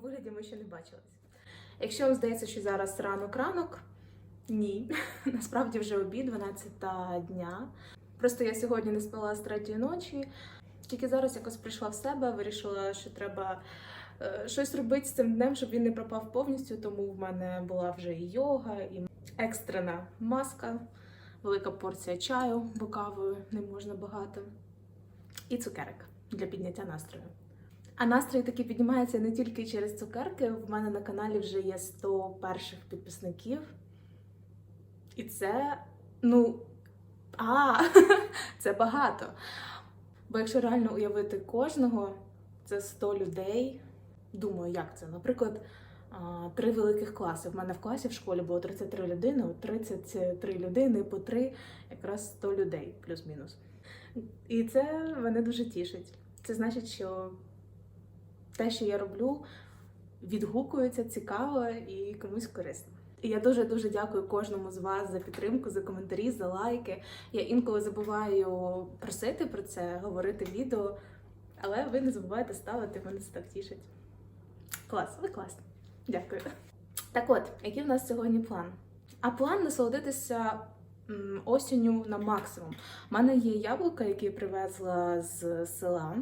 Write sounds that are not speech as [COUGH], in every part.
вигляді ми ще не бачились. Якщо вам здається, що зараз ранок ранок, ні. [LAUGHS] Насправді вже обід, 12 дня. Просто я сьогодні не спала з третьої ночі. Тільки зараз якось прийшла в себе, вирішила, що треба е, щось робити з цим днем, щоб він не пропав повністю. Тому в мене була вже і йога, і екстрена маска, велика порція чаю, бо кавою не можна багато, і цукерок для підняття настрою. А настрій таки піднімається не тільки через цукерки. В мене на каналі вже є 100 перших підписників. І це, ну, а, [LAUGHS] це багато. Бо якщо реально уявити кожного, це 100 людей. Думаю, як це? Наприклад, три великих класи. В мене в класі в школі було 33 людини, 33 людини по 3, якраз 100 людей, плюс-мінус. І це мене дуже тішить. Це значить, що те, що я роблю, відгукується цікаво і комусь корисно. І я дуже дуже дякую кожному з вас за підтримку, за коментарі, за лайки. Я інколи забуваю просити про це, говорити відео, але ви не забувайте ставити, мене це так тішить. Клас, ви класні. Дякую. Так от, який в нас сьогодні план? А план насолодитися осінню на максимум. У мене є яблука, які я привезла з села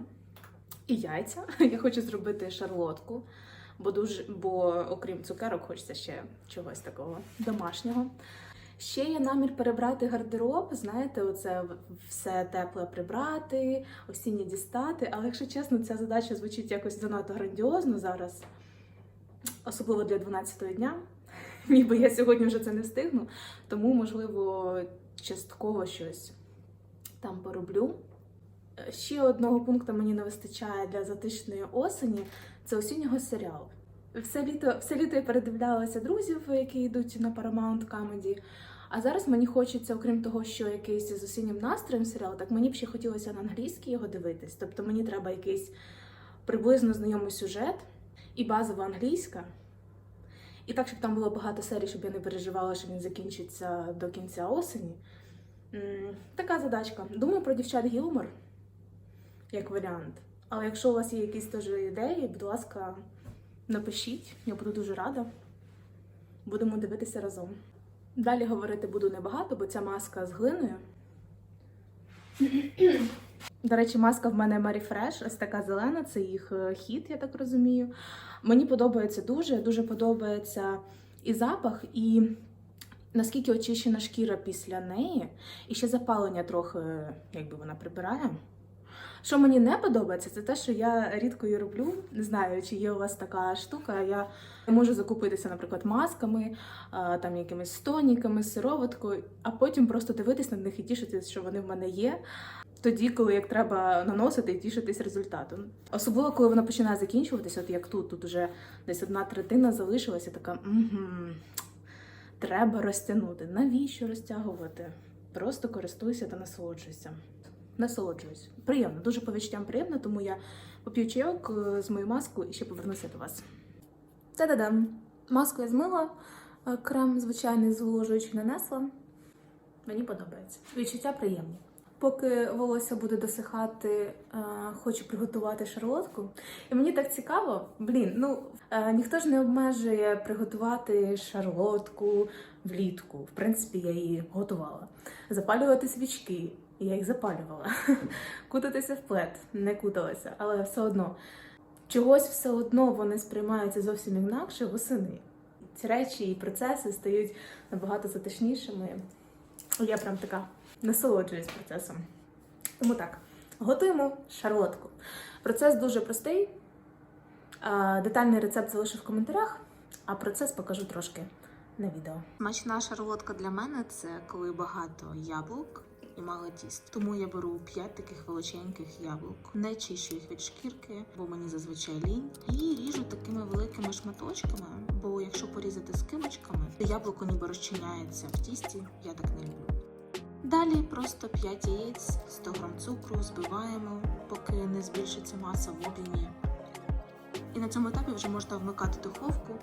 і яйця. [LAUGHS] Я хочу зробити шарлотку, бо дуже, бо окрім цукерок, хочеться ще чогось такого домашнього. Ще є намір перебрати гардероб, знаєте, оце все тепле прибрати, осіннє дістати. Але якщо чесно, ця задача звучить якось занадто грандіозно зараз, особливо для 12-го дня. [LAUGHS] Ніби я сьогодні вже це не встигну, тому, можливо, частково щось там пороблю. Ще одного пункту мені не вистачає для затишної осені це осіннього серіалу. Все літо, все літо я передивлялася друзів, які йдуть на Paramount Comedy. А зараз мені хочеться, окрім того, що якийсь з осіннім настроєм серіал, так мені б ще хотілося на англійській його дивитись. Тобто мені треба якийсь приблизно знайомий сюжет і базова англійська. І так, щоб там було багато серій, щоб я не переживала, що він закінчиться до кінця осені. Така задачка. Думаю про дівчат Гілмор як варіант. Але якщо у вас є якісь теж ідеї, будь ласка, напишіть, я буду дуже рада. Будемо дивитися разом. Далі говорити буду небагато, бо ця маска з глиною. До речі, маска в мене Mary Fresh, ось така зелена, це їх е, хіт, я так розумію. Мені подобається дуже, дуже подобається і запах, і наскільки очищена шкіра після неї, і ще запалення трохи, якби вона прибирає. Що мені не подобається, це те, що я рідко її роблю. Не знаю, чи є у вас така штука. Я можу закупитися, наприклад, масками, там якимись тоніками, сироваткою, а потім просто дивитись на них і тішитись, що вони в мене є. Тоді, коли як треба наносити і тішитись результатом. Особливо, коли вона починає закінчуватися, от як тут, тут уже десь одна третина залишилася, така угу, треба розтягнути. Навіщо розтягувати? Просто користуйся та насолоджуйся насолоджуюсь. Приємно, дуже по відчуттям приємно, тому я поп'ю чайок е, з мою маскою і ще повернуся до вас. Та-да-дам! Маску я змила, е, крем звичайний зволожуючий нанесла. Мені подобається. Відчуття приємні. Поки волосся буде досихати, е, хочу приготувати шарлотку. І мені так цікаво, блін, ну ніхто ж не обмежує приготувати шарлотку влітку. В принципі, я її готувала. Запалювати свічки. Я їх запалювала. Кутатися в плед, не куталася, але все одно. Чогось все одно вони сприймаються зовсім інакше восени. Ці речі і процеси стають набагато затишнішими. Я прям така насолоджуюсь процесом. Тому так, готуємо шарлотку. Процес дуже простий. Детальний рецепт залишу в коментарях, а процес покажу трошки на відео. Смачна шарлотка для мене це коли багато яблук і мало тіст. Тому я беру 5 таких величеньких яблук, не чищу їх від шкірки, бо мені зазвичай лінь, і ріжу такими великими шматочками. Бо якщо порізати скибочками, то яблуко ніби розчиняється в тісті. Я так не люблю. Далі просто 5 яєць, 100 г цукру збиваємо, поки не збільшиться маса в об'ємі. І на цьому етапі вже можна вмикати духовку.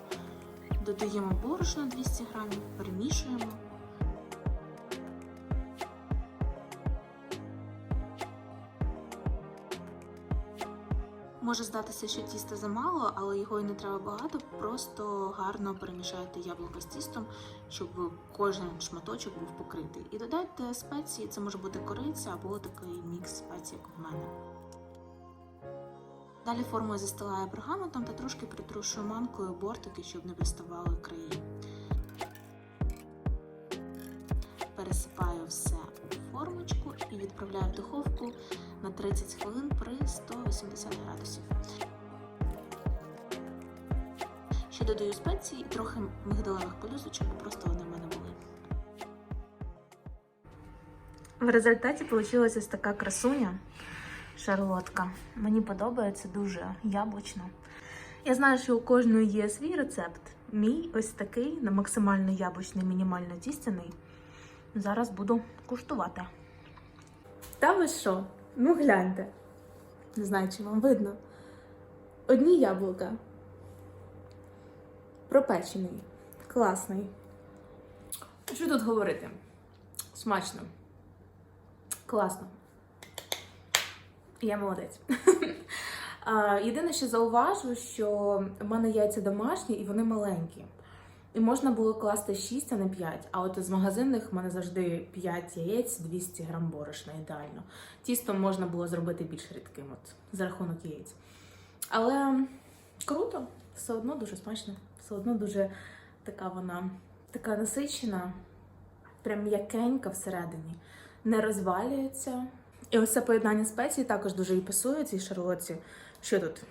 Додаємо борошно 200 г, перемішуємо. Може здатися, що тіста замало, але його і не треба багато. Просто гарно перемішайте яблука з тістом, щоб кожен шматочок був покритий. І додайте спеції, це може бути кориця або такий мікс спецій, як в мене. Далі форму я застилаю пергаментом та трошки притрушую манкою бортики, щоб не приставали краї. Пересипаю все у формочку і відправляю в духовку на 30 хвилин при 180 градусів. Ще додаю спеції і трохи мигдалевих пелюсточок, бо просто вони в мене були. В результаті вийшла ось така красуня шарлотка. Мені подобається дуже яблучно. Я знаю, що у кожної є свій рецепт. Мій ось такий на максимально яблучний, мінімально тістяний. Зараз буду куштувати. Та ви що? Ну гляньте. Не знаю, чи вам видно. Одні яблука. Пропечений. Класний. Що тут говорити? Смачно. Класно. Я молодець. [LAUGHS] Єдине, що зауважу, що в мене яйця домашні і вони маленькі. І можна було класти 6, а не 5. А от з магазинних в мене завжди 5 яєць, 200 грам борошна ідеально. Тісто можна було зробити більш рідким от, за рахунок яєць. Але круто, все одно дуже смачно, все одно дуже така вона така насичена, прям м'якенька всередині, не розвалюється. І ось це поєднання спецій також дуже і пасує цій шарлотці. Що тут?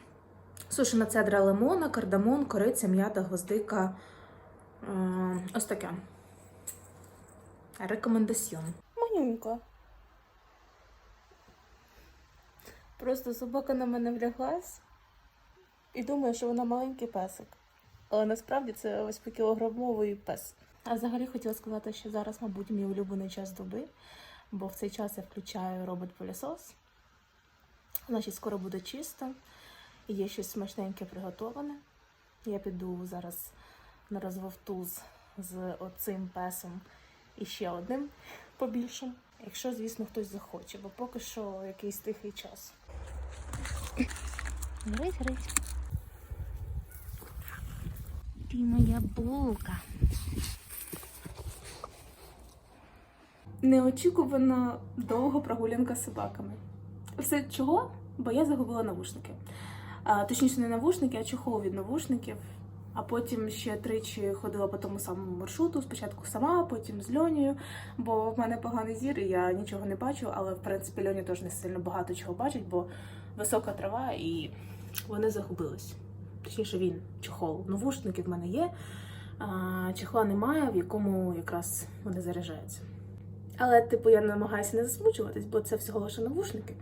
Сушена цедра лимона, кардамон, кориця, м'ята, гвоздика. Е, Ось таке. Рекомендаціон. Манюнька. Просто собака на мене вляглась і думає, що вона маленький песик. Але насправді це ось по кілограмовий пес. А взагалі хотіла сказати, що зараз, мабуть, мій улюблений час доби, бо в цей час я включаю робот-пилісос. Значить, скоро буде чисто. Є щось смачненьке приготоване. Я піду зараз на розвовтуз з оцим песом і ще одним побільшим. Якщо, звісно, хтось захоче, бо поки що якийсь тихий час. Грить, грить. Ти моя булка. Неочікувано довга прогулянка з собаками. Все чого? Бо я загубила навушники. А, точніше, не навушники, а чохол від навушників. А потім ще тричі ходила по тому самому маршруту. Спочатку сама, потім з Льонею, бо в мене поганий зір, і я нічого не бачу, але в принципі Льоня теж не сильно багато чого бачить, бо висока трава і вони загубились. Точніше, він чохол. Навушники в мене є, а чохла немає, в якому якраз вони заряджаються. Але, типу, я намагаюся не засмучуватись, бо це всього лише навушники.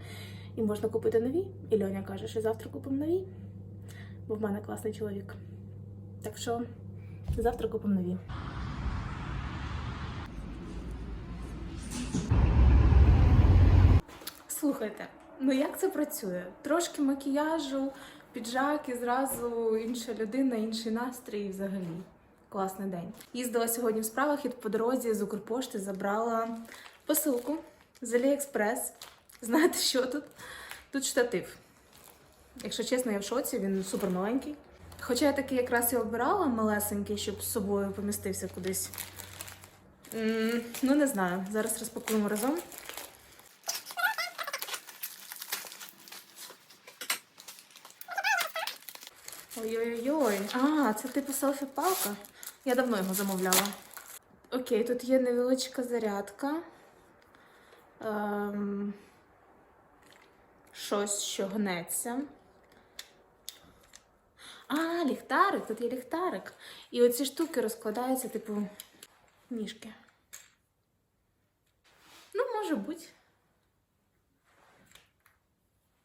І можна купити нові. І Льоня каже, що завтра купимо нові, бо в мене класний чоловік. Так що завтра купимо нові. Слухайте, ну як це працює? Трошки макіяжу, піджак і зразу інша людина, інший настрій взагалі. Класний день. Їздила сьогодні в справах і по дорозі з Укрпошти забрала посилку з Аліекспрес. Знаєте, що тут? Тут штатив. Якщо чесно, я в шоці, він супер маленький. Хоча я такий якраз і обирала малесенький, щоб з собою помістився кудись. Ну, не знаю. Зараз розпакуємо разом. Ой-ой-ой. А, це типу селфі-палка. Я давно його замовляла. Окей, тут є невеличка зарядка. Ем, щось, що гнеться. А, ліхтарик, тут є ліхтарик. І оці штуки розкладаються, типу, ніжки. Ну, може бути.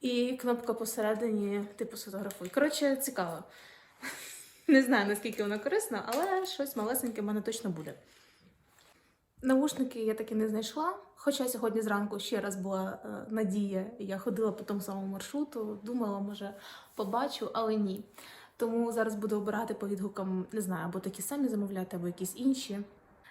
І кнопка посередині, типу, сфотографуй. Коротше, цікаво. [LAUGHS] Не знаю, наскільки вона корисна, але щось малесеньке в мене точно буде. Наушники я таки не знайшла. Хоча сьогодні зранку ще раз була е, надія, я ходила по тому самому маршруту, думала, може, побачу, але ні. Тому зараз буду обирати по відгукам, не знаю, або такі самі замовляти, або якісь інші.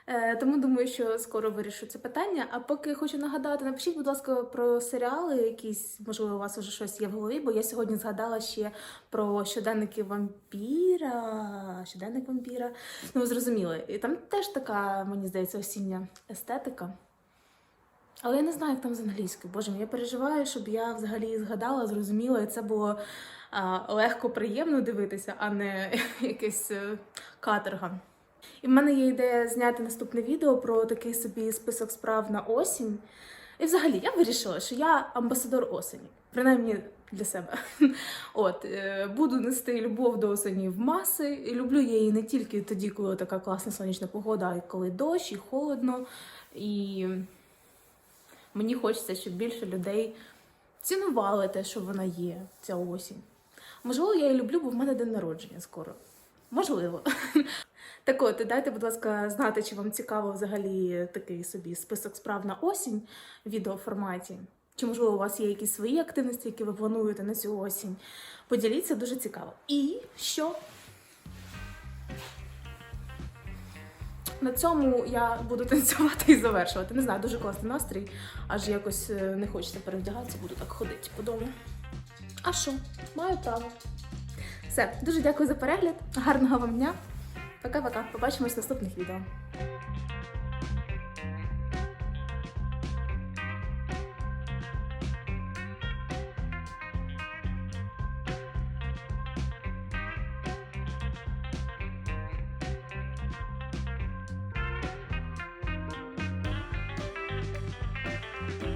Е, тому думаю, що скоро вирішу це питання. А поки хочу нагадати, напишіть, будь ласка, про серіали якісь, можливо, у вас вже щось є в голові, бо я сьогодні згадала ще про щоденники вампіра. Щоденник вампіра. Ну, ви зрозуміли. І там теж така, мені здається, осіння естетика. Але я не знаю, як там з англійською. Боже я переживаю, щоб я взагалі згадала, зрозуміла, і це було легко приємно дивитися, а не [LAUGHS] якесь е, каторга. І в мене є ідея зняти наступне відео про такий собі список справ на осінь. І взагалі я вирішила, що я амбасадор осені, принаймні для себе. [LAUGHS] От е, буду нести любов до осені в маси. І люблю я її не тільки тоді, коли така класна сонячна погода, а й коли дощ, і холодно. І мені хочеться, щоб більше людей цінували те, що вона є, ця осінь. Можливо, я її люблю, бо в мене день народження скоро. Можливо. [LAUGHS] Так от, дайте, будь ласка, знати, чи вам цікаво взагалі такий собі список справ на осінь в відеоформаті. Чи, можливо, у вас є якісь свої активності, які ви плануєте на цю осінь? Поділіться дуже цікаво. І що? На цьому я буду [LAUGHS] танцювати і завершувати. Не знаю, дуже класний настрій, аж якось е, не хочеться перевдягатися, буду так ходити по дому. А що? Маю право. Все, дуже дякую за перегляд. Гарного вам дня. Пока-пока. Побачимось в наступних відео.